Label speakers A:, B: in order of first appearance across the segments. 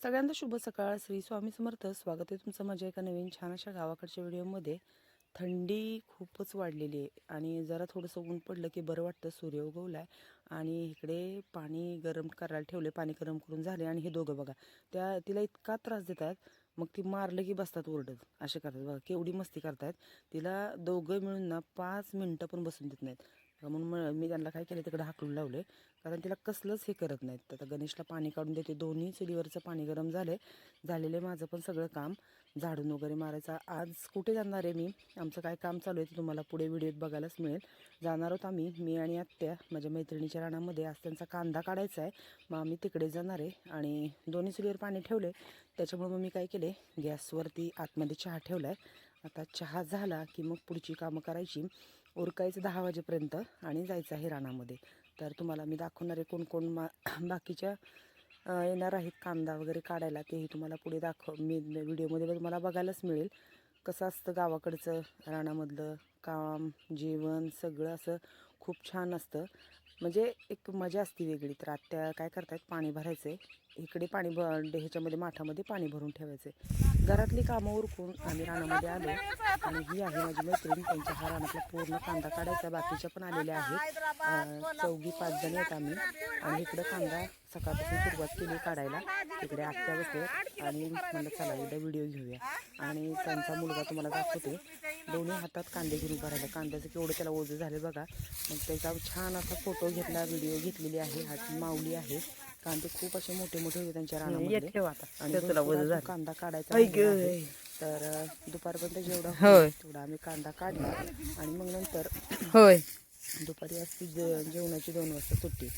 A: सगळ्यांना शुभ सकाळ. श्री स्वामी समर्थ. स्वागत आहे तुमचं माझ्या एका नवीन छान अशा गावाकडच्या व्हिडिओमध्ये. थंडी खूपच वाढलेली आहे आणि जरा थोडंसं ऊन पडलं की बरं वाटतं. सूर्य उगवला आहे आणि इकडे पाणी गरम करायला ठेवले पाणी गरम करून झाले आणि हे दोघं बघा त्या तिला इतका त्रास देतात मग ती मारलं की बसतात ओरडत. असे करतात बघा केवढी मस्ती करतात तिला दोघं मिळून ना पाच मिनटं पण बसून देत नाहीत. म्हणून मी त्यांना काय केलं तिकडे हाकलून लावले कारण तिला कसलंच हे करत नाहीत. आता गणेशला पाणी काढून देते. दोन्ही चुलीवरचं पाणी गरम झालं आहे झालेलं आहे माझं पण सगळं काम. झाडून वगैरे मारायचं. आज कुठे जाणार आहे मी? आमचं काय काम चालू आहे ते तुम्हाला पुढे व्हिडिओत बघायलाच मिळेल. जाणार आहोत आम्ही मी आणि आत्या माझ्या मैत्रिणीच्या रानामध्ये. आज त्यांचा कांदा काढायचा आहे. मग आम्ही तिकडे जाणार आहे. आणि दोन्ही चुलीवर पाणी ठेवले त्याच्यामुळे मग मी काय केले गॅसवरती आतमध्ये चहा ठेवला आहे आता चहा झाला की मग पुढची कामं करायची. उरकायचं दहा वाजेपर्यंत आणि जायचं आहे रानामध्ये. तर तुम्हाला मी दाखवणार आहे कोण कोण मा बाकीच्या येणार आहेत कांदा वगैरे काढायला. तेही तुम्हाला पुढे दाखव मी व्हिडिओमध्ये तुम्हाला बघायलाच मिळेल. कसं असतं गावाकडचं रानामधलं काम जेवण सगळं असं खूप छान असतं. म्हणजे एक मजा असते वेगळी. तर आत्या काय करतायत? पाणी भरायचं आहे इकडे पाणी भ ह्याच्यामध्ये माठामध्ये पाणी भरून ठेवायचं घरातली कामं उरकून आम्ही रानामध्ये आलो आणि ही आहे माझी मैत्रीण. त्यांच्या हा रानातला पूर्ण कांदा काढायचा. बाकीच्या पण आलेल्या आहेत. चौघी पाच जण आहेत आम्ही. आणि इकडं कांदा सकाळपासून सुरुवात केली काढायला. तिकडे आत्या बसले आणि म्हणलं चला एकदा व्हिडिओ घेऊया. आणि त्यांचा मुलगा तुम्हाला दाखवते. दोन्ही हातात कांदे घेऊन भरायला कांद्याचं केवढं त्याला ओझं झाले बघा. मग त्याचा छान असा फोटो घेतला व्हिडिओ घेतलेली आहे. हात माऊली आहे. कांदे खूप असे मोठे मोठे होते त्यांच्या रानामध्ये आणि भरपूर अजून कांदा काढायचा. तर दुपारपर्यंत जेवढा तेवढा आम्ही कांदा काढला आणि मग नंतर
B: होय.
A: दुपारी असती जेवणाची दोन वाजता सुट्टी.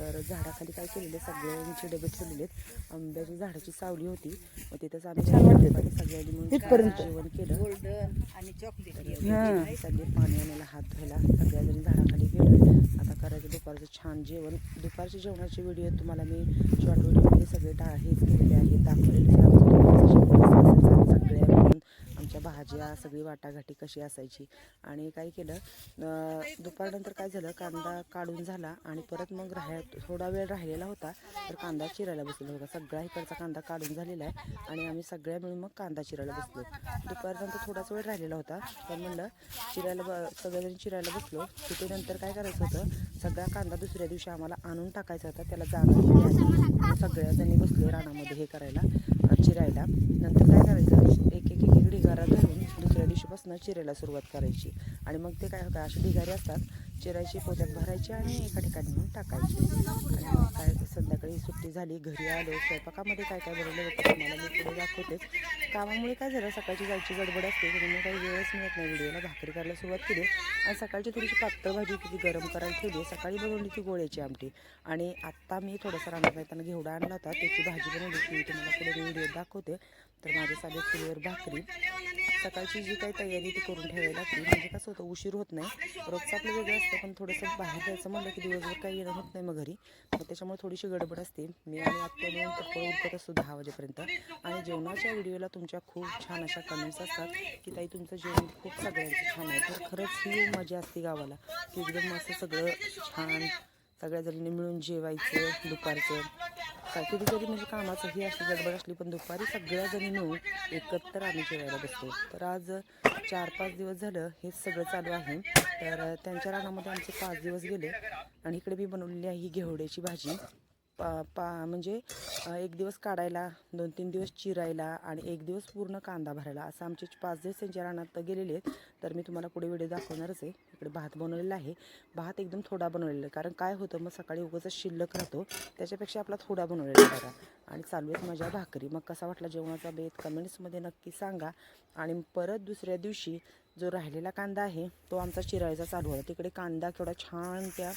A: तर झाडाखाली काय केलेले सगळ्यांचे डबे ठेवलेले आहेत आंब्याची झाडाची सावली होती मग तिथंच आम्ही सगळ्यांनी मिळून जेवण केलं
C: आणि चॉकलेट
A: सगळे पाणी आणायला हात धुवायला सगळ्याजणी झाडाखाली गेलो आता करायचं दुपारचं छान जेवण दुपारच्या जेवणाचे व्हिडिओ तुम्हाला मी शॉर्ट व्हिडिओमध्ये सगळे टा हेच केलेले आहेत दाखवलेले दुपारचं सगळ्या त्या भाज्या सगळी वाटाघाटी कशी असायची? आणि काय केलं दुपारनंतर काय झालं कांदा काढून झाला आणि परत मग राह थोडा वेळ राहिलेला होता तर कांदा चिरायला बसलो. होता सगळा इकडचा कांदा काढून झालेला आहे आणि आम्ही सगळ्या मिळून मग कांदा चिरायला बसलो. दुपारनंतर थोडाच वेळ राहिलेला होता तर म्हणलं चिरायला ब सगळ्याजणी चिरायला बसलो. तिथे नंतर काय करायचं होतं सगळा कांदा दुसऱ्या दिवशी आम्हाला आणून टाकायचा होता त्याला जाणं सगळ्याजणी बसलो रानामध्ये हे करायला चिरायला. नंतर काय करायचं एक एक एक ढिगारा धरून दुसऱ्या दिवशीपासून चिरायला सुरुवात करायची. आणि मग ते काय होतं असे ढिगारे असतात चिरायची पोत्यात भरायची आणि एका ठिकाणी म्हणून टाकायची. आणि मग काय संध्याकाळी सुट्टी झाली घरी आलो स्वयंपाकामध्ये काय काय बनवलं होतं तुम्हाला मी पुढे दाखवतेच. कामामुळे काय झालं सकाळची जायची गडबड असते त्यामुळे काही वेळच मिळत नाही. व्हिडिओला भाकरी करायला सुरुवात केली आणि सकाळची थोडीशी पातळ भाजी किती गरम करायला ठेवली. सकाळी बनवली ती गोळ्याची आमटी. आणि आत्ता मी थोडंसं राहणार येताना घेवडा आणला होता त्याची भाजी बनवली ती तुम्हाला पुढे व्हिडिओ दाखवते. तर माझ्या साध्या चुलीवर भाकरी. सकाळची जी काही तयारी ती करून ठेवायला लागते. म्हणजे कसं होतं उशीर होत नाही. रोजचं आपलं वेगळं असतं पण थोडंसं बाहेर जायचं म्हणलं की दिवसभर काही येणं होत नाही मग घरी. मग त्याच्यामुळे थोडीशी गडबड असते. मी आणि आत्ता मिळून उठत असतो दहा वाजेपर्यंत. आणि जेवणाच्या व्हिडिओला तुमच्या खूप छान अशा कमेंट्स असतात की ताई तुमचं जेवण खूप सगळ्यांचं छान आहे. तर खरंच ही मजा असते गावाला की एकदम असं सगळं छान सगळ्या जणींनी मिळून जेवायचं दुपारचं. काय कधी कधी म्हणजे कामाचं ही अशी गडबड असली पण दुपारी सगळ्या जणी मिळून एकत्र आम्ही जेवायला बसतो. तर आज चार पाच दिवस झालं हे सगळं चालू आहे. तर त्यांच्या रानामध्ये आमचे पाच दिवस गेले आणि इकडे मी बनवलेली आहे ही घेवड्याची भाजी. पा पा म्हणजे एक दिवस काढायला दोन तीन दिवस चिरायला आणि एक दिवस पूर्ण कांदा भरायला. असं आमचे पाच दिवस त्यांच्या रानात गेलेले आहेत. तर मी तुम्हाला पुढे व्हिडिओ दाखवणारच आहे. इकडे भात बनवलेला आहे. भात एकदम थोडा बनवलेला आहे. कारण काय होतं मग सकाळी उगाच शिल्लक राहतो. त्याच्यापेक्षा आपला थोडा बनवलेला बरा आणि चालू आहेत माझ्या भाकरी. मग कसा वाटला जेवणाचा बेत? कमेंट्समध्ये नक्की सांगा. आणि परत दुसऱ्या दिवशी जो राहिलेला कांदा आहे तो आमचा चिरायचा चालू होता तिकडे कांदा केवढा छान त्या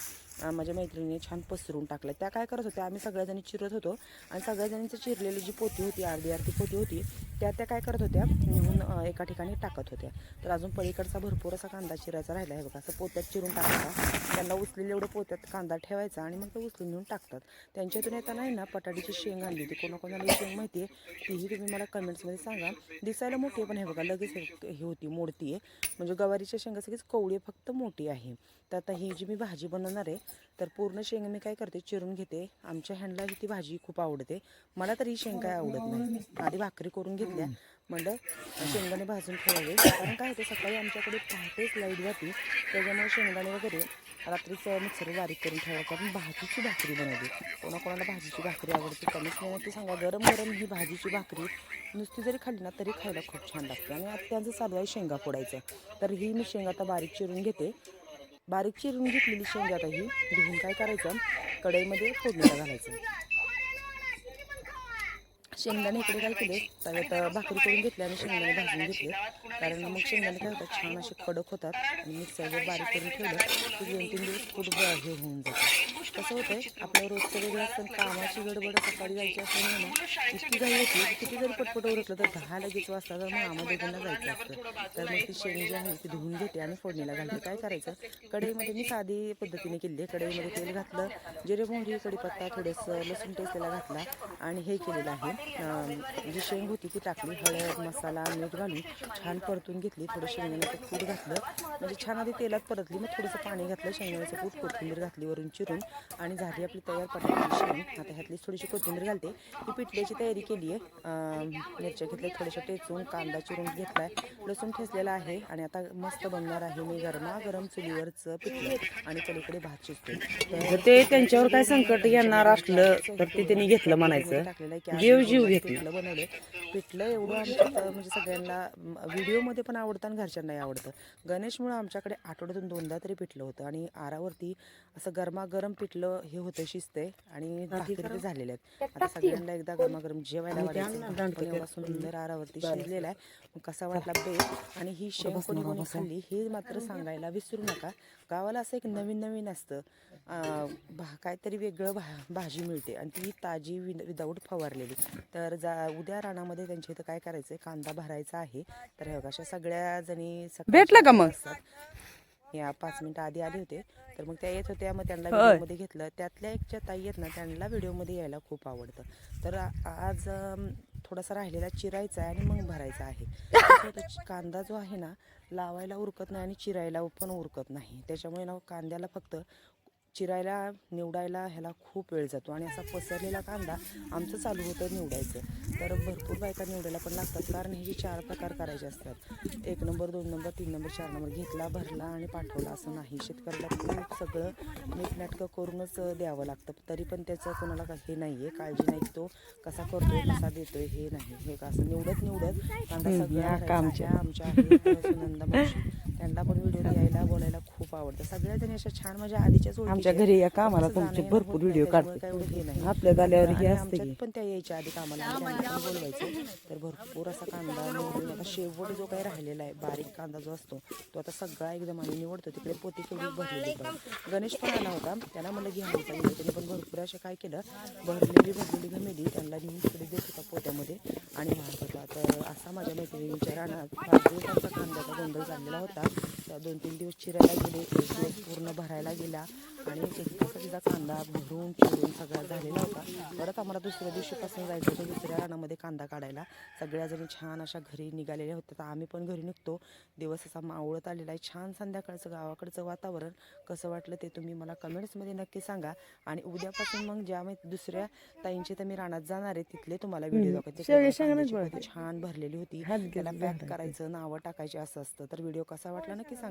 A: माझ्या मैत्रिणीने छान पसरून टाकलं त्या काय करत होत्या आम्ही सगळ्याजणी चिरत होतो आणि सगळ्याजणीचं चिरलेली जी पोती होती अर्धी अर्धी पोती होती त्या त्या काय करत होत्या नेऊन एका ठिकाणी टाकत होत्या. तर अजून पलीकडचा भरपूर असा कांदा चिरायचा राहिला आहे बघा असं पोत्यात चिरून टाकायचा. त्यांना उचलेलं एवढं पोत्यात कांदा ठेवायचा आणि मग ते उचलून नेऊन टाकतात. त्यांच्यातून येताना आहे ना पटाडीची शेंग आणली होती. कोणाकोणाला शेंग माहिती आहे तीही तुम्ही मला कमेंट्समध्ये सांगा. दिसायला मोठी आहे पण हे बघा लगेच हे होती मोडती आहे म्हणजे गवारीच्या शेंगा सगळीच कवळी फक्त मोठी आहे. तर आता ही जी मी भाजी बनवणार आहे तर पूर्ण शेंग मी काय करते चिरून घेते. आमच्या ह्यांडला ही ती भाजी खूप आवडते. मला तर ही शेंग काय आवडत नाही. आधी भाकरी करून घेतल्या. म्हणलं शेंगदाणे भाजून ठेवावे. कारण काय होते सकाळी आमच्याकडे पहाटेच लाइट जाते. त्याच्यामुळे शेंगदाणे वगैरे रात्रीच मिक्सर बारीक करून ठेवायचं. आपण भाजीची भाकरी बनवली. कोणाकोणाला भाजीची भाकरी आवडते कमीच नाही. ती सांगा गरम गरम ही भाजीची भाकरी. नुसती जरी खाल्ली ना तरी खायला खूप छान लागते. आणि आता त्यांचं चालू आहे शेंगा फोडायचं. तर ही मी शेंगा आता बारीक चिरून घेते. बारीक चिरून घेतलेली शेंगा आता ही. धुवून काय करायचं? कढईमध्ये फोडणीला घालायचं. शेंगदाणे इकडे काय केले तव्यात भाकरी करून घेतली आणि शेंगदाणे भाजून घेतले कारण मग शेंगदाणे काय होतात? छान असे कडक होतात आणि मिक्सरवर बारीक करून ठेवलं की दोन तीन दिवस खूप हे होऊन जातात कसं होतंय आपलं रोजचं वेगळं असतं कामाची गडबड सकाळी जायची असल्यामुळे ना इतकी घाई होती किती जरी पटपट उरकलं तर दहा लगेच वाजता मग आम्हाला दोघांना जायचं असतं. तर मग ती शेंग जी आहे ती धुवून घेते आणि फोडणीला घालते. काय करायचं? कढईमध्ये मी साधी पद्धतीने केली आहे. कढईमध्ये तेल घातलं जिरे मोहरी कढीपत्ता थोडंसं लसूण टेस्टला घातला आणि हे केलेलं आहे. जी शेंग होती ती टाकली हळद मसाला मीठ घालून छान परतून घेतली. थोडं शेंगदाण्याचं कूट घातलं. म्हणजे छान आधी तेलात परतली मग थोडंसं पाणी घातलं शेंगदाण्याचं कूट कोथिंबीर घातली वरून चिरून आणि झाली आपली तयार पटायची आता ह्यातली थोडीशी कोथिंबीर घालते. ही पिठल्याची तयारी केली आहे. अं, मिरच्या घेतल्या थोड्याशा टेचून कांदा चिरून आहे लसूण ठेचलेला आहे आणि आता मस्त बनणार आहे मी गरमागरम चुलीवरचं पिठलं आणि पलीकडे भात शिजते
B: ते त्यांच्यावर काय संकट येणार असलं तर ते त्यांनी घेतलं म्हणायचं. जीव जीव घेतलं.
A: बनवलं पिठलं एवढं आमच्या म्हणजे सगळ्यांना व्हिडिओमध्ये पण आवडतं आणि घरच्यांनाही आवडतं. गणेशमुळं आमच्याकडे आठवड्यातून दोनदा तरी पिठलं होतं आणि आरावरती असं गरमागरम पिठलं हे होतं शिजते आणि भाकरी ते झालेले आहेत. आता सगळ्यांना एकदा गरमागरम जेवायला वाटायचं सुंदर आरावरती शिजलेला आहे. मग कसा वाटला बेत आणि ही शेंग कोणी कोणी खाल्ली हे मात्र सांगायला विसरू नका. गावाला असं एक नवीन नवीन असतं. अं, भा काहीतरी वेगळं भा भाजी मिळते आणि ती ताजी विद विदाऊट फवारलेली. तर जा उद्या रानामध्ये त्यांच्या इथं काय करायचं कांदा भरायचा आहे. तर हे बघा, अशा सगळ्या जणी
B: भेटला का मग?
A: या पाच मिनिटं आधी आले होते. तर मग त्या येत होत्या मग त्यांना व्हिडिओमध्ये घेतलं. त्यातल्या एक ज्या ताई आहेत ना त्यांना व्हिडिओमध्ये यायला खूप आवडतं. तर आज थोडासा राहिलेला चिरायचा आहे आणि मग भरायचा आहे. कांदा जो आहे ना लावायला उरकत नाही आणि चिरायला पण उरकत नाही. त्याच्यामुळे ना कांद्याला फक्त चिरायला निवडायला ह्याला खूप वेळ जातो. आणि असा पसरलेला कांदा आमचं चालू होतं निवडायचं. तर भरपूर बायका निवडायला पण लागतात. कारण ह्याचे चार प्रकार करायचे असतात. एक नंबर दोन नंबर तीन नंबर चार नंबर घेतला भरला आणि पाठवला असं नाही. शेतकऱ्याला खूप सगळं नीटनाटकं करूनच द्यावं लागतं. तरी पण त्याचं कोणाला हे नाही आहे काळजी नाही तो कसा करतोय कसा देतोय हे नाही. हे का असं निवडत निवडत कांदा
B: हम्म,
A: सगळा
B: या
A: भरायचा
B: कामच्या.
A: आहे. आमच्या सुनंदा मावशी. त्यांना पण व्हिडिओ यायला बोलायला खूप आवडतं. सगळ्या जणी अशा छान म्हणजे आधीच्याच
B: आमच्या घरी या कामाला तुमचे भरपूर व्हिडिओ काढते. आपल्या झाल्यावर हे असते
A: पण त्या यायच्या आधी कामाला बोलवायचं. तर भरपूर असा कांदा आता शेवट जो काही राहिलेला आहे बारीक कांदा जो असतो तो आता सगळा एकदम आम्ही निवडतो. तिकडे पोती केवढी भरलेली पण. गणेश पण आला होता त्याला म्हणलं घ्या आमचा व्हिडिओ त्याने पण भरपूर असं काय केलं भरलेली भरलेली घमेली त्यांना नेऊन तिकडे देत होता पोत्यामध्ये. आणि वाहत होता तर असा माझ्या मैत्रिणींच्या रानात पाच दिवसांचा कांद्याचा गोंधळ चाललेला होता त्या दोन तीन दिवस चिरायला गेले एक दिवस पूर्ण भरायला गेला. आणि एकदा तिचा कांदा भरून चिरून सगळा झालेला होता. परत आम्हाला दुसऱ्या दिवशीपासून जायचं होतं दुसऱ्या रानामध्ये कांदा काढायला. सगळ्याजणी छान अशा घरी निघालेल्या होत्या. तर आम्ही पण घरी निघतो. दिवस असा मावळत आलेला आहे. छान संध्याकाळचं गावाकडचं वातावरण. कसं वाटलं ते तुम्ही मला कमेंट्समध्ये नक्की सांगा. आणि उद्यापासून मग ज्या माहिती दुसऱ्या ताईंची तर मी रानात जाणार आहे तिथले तुम्हाला व्हिडिओ दाखवते. छान भरलेली होती. त्याला पॅक करायचं नावं टाकायची असं असतं. तर व्हिडिओ कसा वाटला नक्की सांगा.